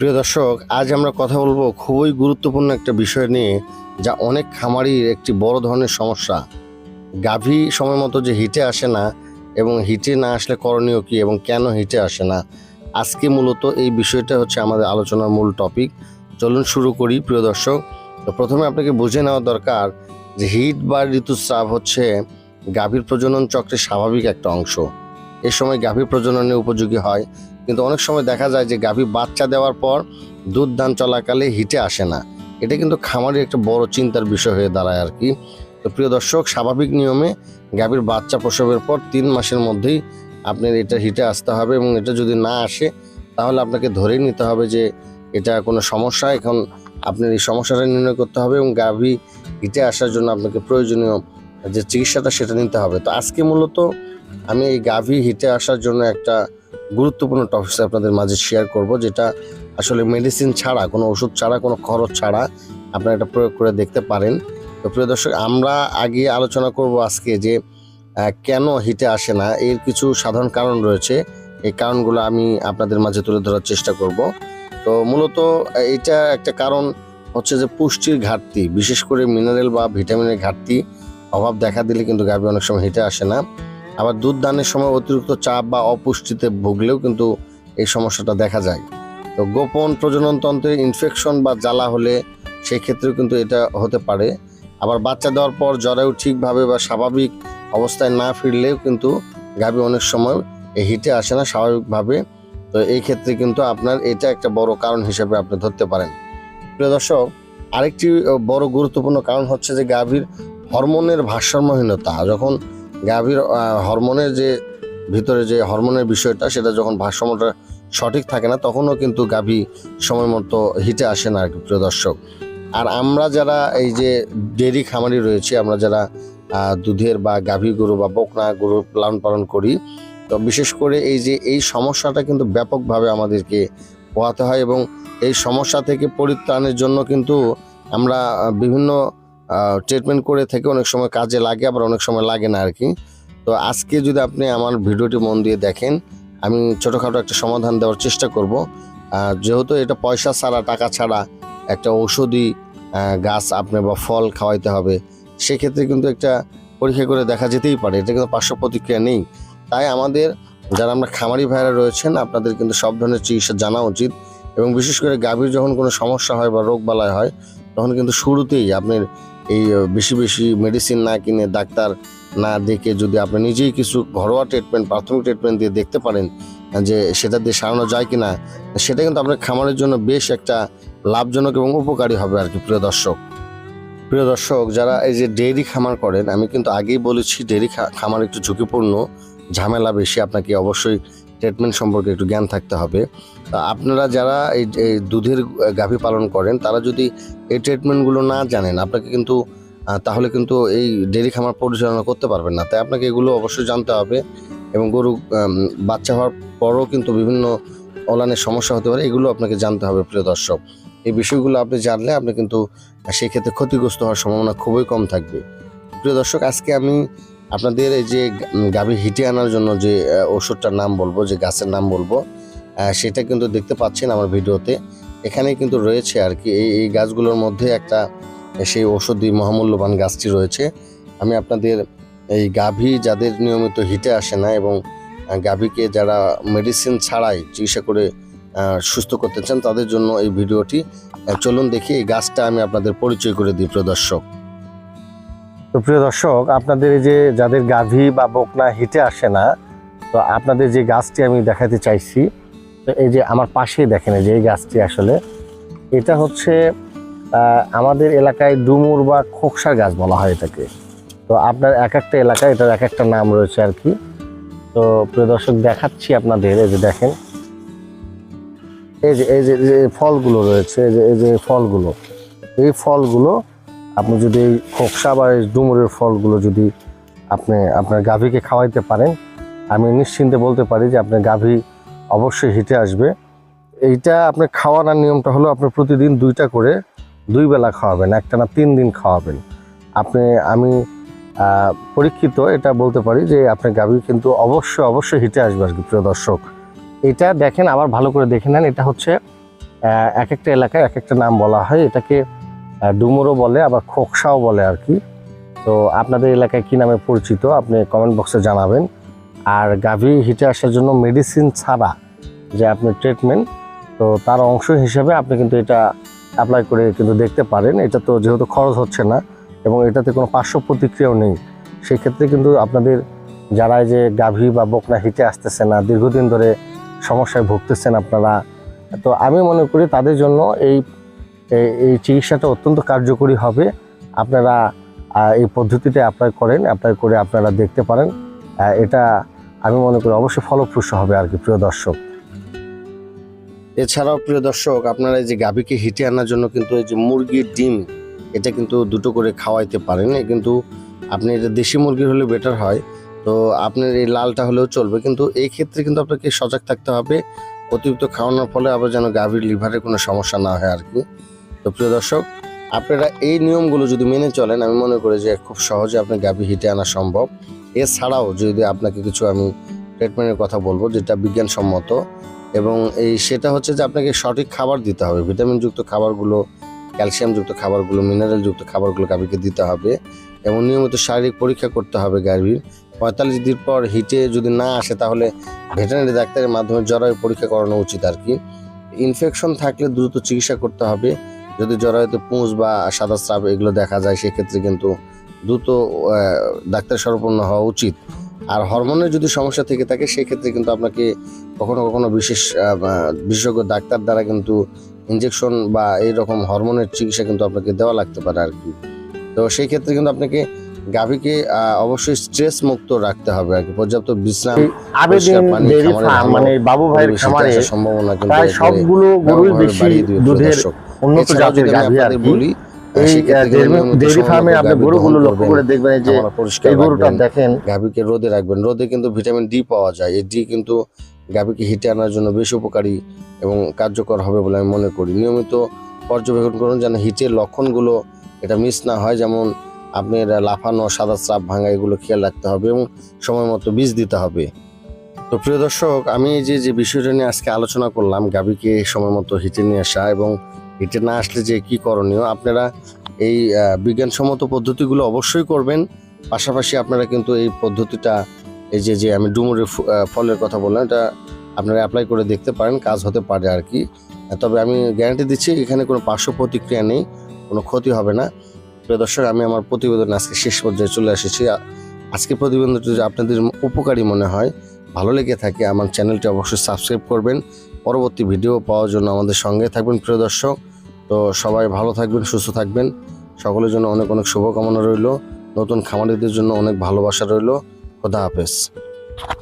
প্রিয় দর্শক, আজ আমরা কথা বলব খুবই গুরুত্বপূর্ণ একটা বিষয় নিয়ে, যা অনেক খামারির একটি বড় ধরনের সমস্যা। গাভী সময় মতো যে হিটে আসে না এবং হিটে না আসলে করণীয় কি এবং কেন হিটে আসে না, আজকে মূলত এই বিষয়টা হচ্ছে আমাদের আলোচনার মূল টপিক চলুন শুরু করি, প্রিয় দর্শক। তো প্রথমে আপনাকে বুঝে নেওয়া দরকার যে হিট বা ঋতুস্রাব হচ্ছে গাভীর প্রজনন চক্রের স্বাভাবিক একটা অংশ। এ সময় গাভী প্রজননে উপযোগী হয় কিন্তু অনেক সময় দেখা যায় যে গাভী বাচ্চা দেওয়ার পর দুধ দান চলাকালে হিটে আসে না। এটা কিন্তু খামারের একটা বড় চিন্তার বিষয় হয়ে দাঁড়ায় আর কি। তো প্রিয় দর্শক, স্বাভাবিক নিয়মে গাভীর বাচ্চা প্রসবের পর তিন মাসের মধ্যেই আপনার এটা হিটে আসতে হবে এবং এটা যদি না আসে, তাহলে আপনাকে ধরেই নিতে হবে যে এটা কোনো সমস্যা। এখন আপনার এই সমস্যাটা নির্ণয় করতে হবে এবং গাভী হিটে আসার জন্য আপনাকে প্রয়োজনীয় যে চিকিৎসাটা সেটা নিতে হবে। তো আজকে মূলত আমি এই গাভী হিটে আসার জন্য একটা গুরুত্বপূর্ণ টপিক আপনাদের মাঝে শেয়ার করব, যেটা আসলে মেডিসিন ছাড়া, কোনো ওষুধ ছাড়া, কোনো খরচ ছাড়া আপনারা এটা প্রয়োগ করে দেখতে পারেন। তো প্রিয় দর্শক, আমরা আগে আলোচনা করব আজকে যে কেন হিটে আসে না, এর কিছু সাধারণ কারণ রয়েছে। এই কারণগুলো আমি আপনাদের মাঝে তুলে ধরার চেষ্টা করব। তো মূলত এটা একটা কারণ হচ্ছে যে পুষ্টির ঘাটতি, বিশেষ করে মিনারেল বা ভিটামিনের ঘাটতি, অভাব দেখা দিলে কিন্তু গাভী অনেক সময় হিটে আসে না। আবার দুধ দানের সময় অতিরিক্ত চাপ বা অপুষ্টিতে ভুগলেও কিন্তু এই সমস্যাটা দেখা যায়। তো গোপন প্রজননতন্ত্রে ইনফেকশন বা জ্বালা হলে সেই ক্ষেত্রেও কিন্তু এটা হতে পারে। আবার বাচ্চা দেওয়ার পর জরায়ু ঠিকভাবে বা স্বাভাবিক অবস্থায় না ফিরলেও কিন্তু গাভী অনেক সময় এই হিটে আসে না স্বাভাবিকভাবে। তো এই ক্ষেত্রে কিন্তু আপনার এটা একটা বড় কারণ হিসেবে আপনি ধরতে পারেন। প্রিয় দর্শক, আরেকটি বড় গুরুত্বপূর্ণ কারণ হচ্ছে যে গাভীর হরমোনের ভারসাম্যহীনতা। যখন গাভীর হরমোনের যে ভিতরে যে হরমোনের বিষয়টা, সেটা যখন ভারসাম্যটা সঠিক থাকে না, তখনও কিন্তু গাভী সময় মতো হিটে আসে না আর কি, প্রিয় দর্শক। আর আমরা যারা এই যে ডেরি খামারি রয়েছে, আমরা যারা দুধের বা গাভী গরু বা বকনা গরু লালন পালন করি, তো বিশেষ করে এই যে এই সমস্যাটা কিন্তু ব্যাপকভাবে আমাদেরকে পোহাতে হয় এবং এই সমস্যা থেকে পরিত্রাণের জন্য কিন্তু আমরা বিভিন্ন ট্রিটমেন্ট করে থেকে অনেক সময় কাজে লাগে, আবার অনেক সময় লাগে না আর কি তো আজকে যদি আপনি আমার ভিডিওটি মন দিয়ে দেখেন, আমি ছোটোখাটো একটা সমাধান দেওয়ার চেষ্টা করব। যেহেতু এটা পয়সা ছাড়া, টাকা ছাড়া একটা ঔষধি গাছ আপনি বা ফল খাওয়াইতে হবে, সেক্ষেত্রে কিন্তু একটা পরীক্ষা করে দেখা যেতেই পারে। এটা কিন্তু পার্শ্ব প্রতিক্রিয়া নেই। তাই আমাদের যারা আমরা খামারি ভাইরা রয়েছেন, আপনাদের কিন্তু সব ধরনের চিকিৎসা জানা উচিত এবং বিশেষ করে গাভীর যখন কোনো সমস্যা হয় বা রোগ বালাই হয় তখন কিন্তু শুরুতেই আপনার এই বেশি বেশি মেডিসিন না কিনে ডাক্তার না দেখে যদি আপনি নিজেই কিছু ঘরোয়া ট্রিটমেন্ট প্রাথমিক ট্রিটমেন্ট দিয়ে দেখতে পারেন যে সেটা দিয়ে সারানো যায় কিনা, সেটা কিন্তু আপনার খামারের জন্য বেশ একটা লাভজনক এবং উপকারী হবে আর কি, প্রিয় দর্শক। প্রিয় দর্শক, যারা এই যে ডেইরি খামার করেন, আমি কিন্তু আগেই বলেছি ডেইরি খামার একটু ঝুঁকিপূর্ণ, ঝামেলা বেশি, আপনাকে অবশ্যই ট্রিটমেন্ট সম্পর্কে একটু জ্ঞান থাকতে হবে। আপনারা যারা এই দুধের গাভী পালন করেন, তারা যদি এই ট্রিটমেন্টগুলো না জানেন, আপনাকে কিন্তু তাহলে কিন্তু এই ডেইরি খামার পরিচালনা করতে পারবেন না। তাই আপনাকে এগুলো অবশ্যই জানতে হবে এবং গরু বাচ্চা হওয়ার পরও কিন্তু বিভিন্ন অলানের সমস্যা হতে পারে, এগুলো আপনাকে জানতে হবে প্রিয় দর্শক। এই বিষয়গুলো আপনি জানলে আপনি কিন্তু সেই ক্ষেত্রে ক্ষতিগ্রস্ত হওয়ার সম্ভাবনা খুবই কম থাকবে। প্রিয় দর্শক, আজকে আমি আপনাদের এই যে গাভী হিটে আনার জন্য যে ওষুধটার নাম বলব, যে গাছের নাম বলব সেটা কিন্তু দেখতে পাচ্ছেন আমার ভিডিওতে। এখানে কিন্তু রয়েছে আর কি, এই এই গাছগুলোর মধ্যে একটা সেই ঔষধি মহামূল্যবান গাছটি রয়েছে। আমি আপনাদের এই গাভী যাদের নিয়মিত হিটে আসে না এবং গাভীকে যারা মেডিসিন ছাড়াই চিকিৎসা করে সুস্থ করতে চান, তাদের জন্য এই ভিডিওটি চলুন দেখি, এই গাছটা আমি আপনাদের পরিচয় করে দিই, প্রিয় দর্শক। তো প্রিয় দর্শক, আপনাদের যে যাদের গাভী বা বকনা হিটে আসে না, তো আপনাদের যে গাছটি আমি দেখাতে চাইছি, তো এই যে আমার পাশেই দেখেন যে এই গাছটি আসলে, এটা হচ্ছে আমাদের এলাকায় ডুমুর বা খোকসার গাছ বলা হয় এটাকে। তো আপনার এক একটা এলাকায় এটার এক একটা নাম রয়েছে আর কি। তো প্রিয় দর্শক, দেখাচ্ছি আপনাদের, এই যে দেখেন। এই যে এই যে ফলগুলো রয়েছে, এই যে এই যে ফলগুলো, এই ফলগুলো আপনি যদি এই খোকসা বা এই ডুমুরের ফলগুলো যদি আপনি আপনার গাভীকে খাওয়াইতে পারেন, আমি নিশ্চিন্তে বলতে পারি যে আপনার গাভী অবশ্যই হিটে আসবে। এইটা আপনার খাওয়ানোর নিয়মটা হলো আপনি প্রতিদিন দুইটা করে দুই বেলা খাওয়াবেন, একটা না তিন দিন খাওয়াবেন। আপনি, আমি পরীক্ষিত এটা বলতে পারি যে আপনার গাভী কিন্তু অবশ্যই অবশ্যই হিটে আসবে আর কি, প্রিয় দর্শক। এটা দেখেন, আবার ভালো করে দেখে নেন। এটা হচ্ছে এক একটা এলাকায় এক একটা নাম বলা হয়। এটাকে ডুমুরও বলে, আবার খোকসাও বলে আর কি। তো আপনাদের এলাকায় কি নামে পরিচিত, আপনি কমেন্ট বক্সে জানাবেন। আর গাভী হিটে আসার জন্য মেডিসিন ছাড়া যে আপনি ট্রিটমেন্ট তো তার অংশ হিসেবে আপনি কিন্তু এটা অ্যাপ্লাই করে কিন্তু দেখতে পারেন। এটা তো যেহেতু খরচ হচ্ছে না এবং এটাতে কোনো পার্শ্ব প্রতিক্রিয়াও নেই সেই ক্ষেত্রে কিন্তু আপনাদের যারা যে গাভী বা বকনা হিটে আসতেছে না, দীর্ঘদিন ধরে সমস্যায় ভুগতেছেন আপনারা, তো আমি মনে করি তাদের জন্য এই এই- চিকিৎসাটা অত্যন্ত কার্যকরী হবে। আপনারা এই পদ্ধতিতে অ্যাপ্লাই করেন অ্যাপ্লাই করে আপনারা দেখতে পারেন। এটা আমি মনে করি অবশ্যই ফলপ্রসূ হবে আর কি, প্রিয় দর্শক। এছাড়াও প্রিয় দর্শক, আপনারা এই যে গাভীকে হিটে আনার জন্য কিন্তু এই যে মুরগির ডিম, এটা কিন্তু দুটো করে খাওয়াইতে পারেন। কিন্তু আপনি এটা দেশি মুরগির হলে বেটার হয়। তো আপনার এই লালটা হলেও চলবে। কিন্তু এই ক্ষেত্রে কিন্তু আপনাকে সজাগ থাকতে হবে। অতিরিক্ত খাওয়ানোর ফলে আবার যেন গাভীর লিভারের কোনো সমস্যা না হয় আর কি। তো প্রিয় দর্শক, আপনারা এই নিয়মগুলো যদি মেনে চলেন, আমি মনে করি যে খুব সহজে আপনি গাভী হিটে আনা সম্ভব। এছাড়াও যদি আপনাকে কিছু আমি ট্রিটমেন্টের কথা বলব, যেটা বিজ্ঞানসম্মত, এবং এই সেটা হচ্ছে যে আপনাকে সঠিক খাবার দিতে হবে। ভিটামিনযুক্ত খাবারগুলো, ক্যালসিয়ামযুক্ত খাবারগুলো, মিনারেলযুক্ত খাবারগুলো গাভীকে দিতে হবে, এবং নিয়মিত শারীরিক পরীক্ষা করতে হবে গাভীর। পঁয়তাল্লিশ দিন পর হিটে যদি না আসে, তাহলে ভেটেরিনারি ডাক্তারের মাধ্যমে জরায়ু পরীক্ষা করানো উচিত আর কি। ইনফেকশন থাকলে দ্রুত চিকিৎসা করতে হবে যদি জরায়ুতে পুঁজ বা সাদা স্রাব এগুলো দেখা যায় সেক্ষেত্রে কিন্তু দ্রুত ডাক্তার সরপন্ন হওয়া উচিত। আর হরমোনের যদি সমস্যা থেকে থাকে সেক্ষেত্রে কিন্তু আপনাকে কখনো কখনো বিশেষ বিশেষজ্ঞ ডাক্তার দ্বারা কিন্তু ইনজেকশন বা এই রকম হরমোনের চিকিৎসা কিন্তু আপনাকে দেওয়া লাগতে পারে আর কি। তো সেই ক্ষেত্রে কিন্তু আপনাকে গাভীকে আহ, অবশ্যই স্ট্রেস মুক্ত রাখতে হবে আর কি। পর্যাপ্ত বিশ্রাম আবেদিন ফার্ম মানে বাবু ভাইয়ের খামারে সম্ভাবনা কিন্তু সবগুলো বেশি দুধের। উন্নত জাতের গাভী আর বলি এই ডেইরি ফার্মে আপনি গরুগুলো লক্ষ্য করে দেখবেন যে এই গরুটা দেখেন গাভীকে রোদে রাখবেন। রোদে কিন্তু ভিটামিন ডি পাওয়া যায়। এই ডি কিন্তু গাভীকে হিটে আনার জন্য বেশ উপকারী এবং কার্যকর হবে বলে আমি মনে করি। নিয়মিত পর্যবেক্ষণ করুন যেন হিটের লক্ষণগুলো এটা মিস না হয়। যেমন আপনার লাফানো সাদা স্রাব ভাঙা এগুলো খেয়াল রাখতে হবে এবং সময় মতো বীজ দিতে হবে। তো প্রিয় দর্শক আমি এই যে যে বিষয়টা নিয়ে আজকে আলোচনা করলাম গাভীকে সময় মতো হিটে নিয়ে আসা এবং হিটে না আসলে যে কি করণীয়, আপনারা এই বিজ্ঞানসম্মত পদ্ধতিগুলো অবশ্যই করবেন। পাশাপাশি আপনারা কিন্তু এই পদ্ধতিটা, এই যে যে আমি ডুমুরের ফলের কথা বললাম, এটা আপনারা অ্যাপ্লাই করে দেখতে পারেন, কাজ হতে পারে আর কি। তবে আমি গ্যারান্টি দিচ্ছি, এখানে কোনো পার্শ্ব প্রতিক্রিয়া নেই, কোনো ক্ষতি হবে না। প্রিয় দর্শক, আমি আমার প্রতিবেদন আজকে শেষ পর্যায়ে চলে এসেছি। আজকে প্রতিবেদনটি যদি আপনাদের উপকারী মনে হয়, ভালো লেগে থাকে, আমার চ্যানেলটি অবশ্যই সাবস্ক্রাইব করবেন। পরবর্তী ভিডিও পাওয়ার জন্য আমাদের সঙ্গে থাকবেন প্রিয় দর্শক। তো সবাই ভালো থাকবেন, সুস্থ থাকবেন। সকলের জন্য অনেক অনেক শুভকামনা রইল। নতুন খামারিদের জন্য অনেক ভালোবাসা রইল। খোদা হাফেজ।